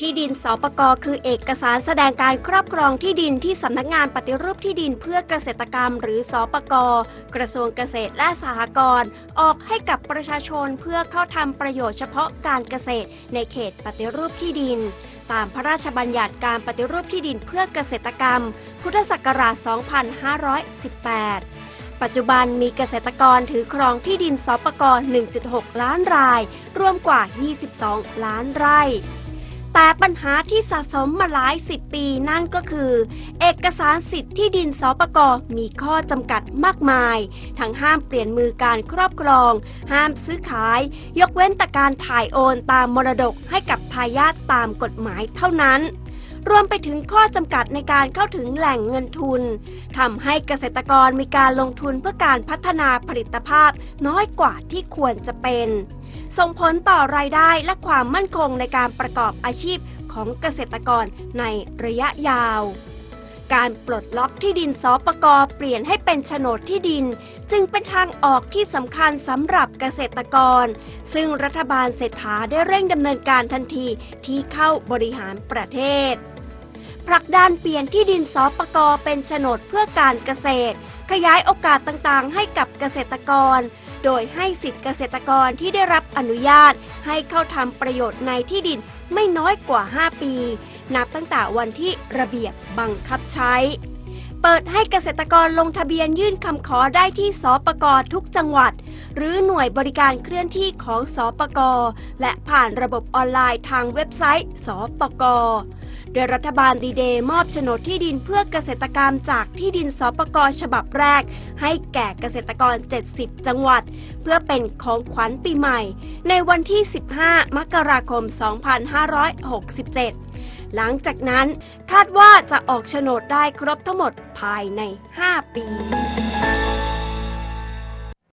ที่ดินสปกคือเอกสารแสดงการครอบครองที่ดินที่สำนักงานปฏิรูปที่ดินเพื่อเกษตรกรรม หรือสปกกระทรวงเกษตรและสหกรณ์ออกให้กับประชาชนเพื่อเข้าทำประโยชน์เฉพาะการเกษตร ในเขตปฏิรูปที่ดิน ตามพระราชบัญญัติการปฏิรูปที่ดินเพื่อเกษตรกรรม พุทธศักราช 2518ปัจจุบันมีเกษตรกรถือครองที่ดินสปกร 1.6 ล้านราย รวมกว่า 22 ล้านไร่ แต่ปัญหาที่สะสมมาหลายสิบปีนั่นก็คือ เอกสารสิทธิ์ที่ดินสปกมีข้อจำกัดมากมาย ทั้งห้ามเปลี่ยนมือการครอบครอง ห้ามซื้อขาย ยกเว้นแต่การถ่ายโอนตามมรดกให้กับทายาทตามกฎหมายเท่านั้นรวมไปถึงข้อจำกัดในการเข้าถึงแหล่งเงินทุนทำให้เกษตรกรมีการลงทุนเพื่อการพัฒนาผลิตภาพน้อยกว่าที่ควรจะเป็น ส่งผลต่อรายได้และความมั่นคงในการประกอบอาชีพของเกษตรกรในระยะยาว การปลดล็อกที่ดินสปกเปลี่ยนให้เป็นโฉนดที่ดิน จึงเป็นทางออกที่สำคัญสำหรับเกษตรกร ซึ่งรัฐบาลเศรษฐาได้เร่งดำเนินการทันทีที่เข้าบริหารประเทศผลักดันเปลี่ยนที่ดินสปกเป็นโฉนดเพื่อการเกษตร ขยายโอกาสต่างๆ ให้กับเกษตรกร โดยให้สิทธิเกษตรกรที่ได้รับอนุญาต ให้เข้าทำประโยชน์ในที่ดินไม่น้อยกว่า 5 ปี นับตั้งแต่วันที่ระเบียบบังคับใช้ เปิดให้เกษตรกรลงทะเบียนยื่นคำขอได้ที่สปกทุกจังหวัด หรือหน่วยบริการเคลื่อนที่ของสปกและผ่านระบบออนไลน์ทางเว็บไซต์สปกร โดยรัฐบาลดีเดย์มอบโฉนดที่ดินเพื่อเกษตรกรรมจากที่ดินสปกฉบับแรก ให้แก่เกษตรกร 70 จังหวัด เพื่อเป็นของขวัญปีใหม่ ในวันที่ 15 มกราคม 2567หลังจากนั้นคาดว่าจะออกโฉนดได้ครบทั้งหมดภายใน 5 ปี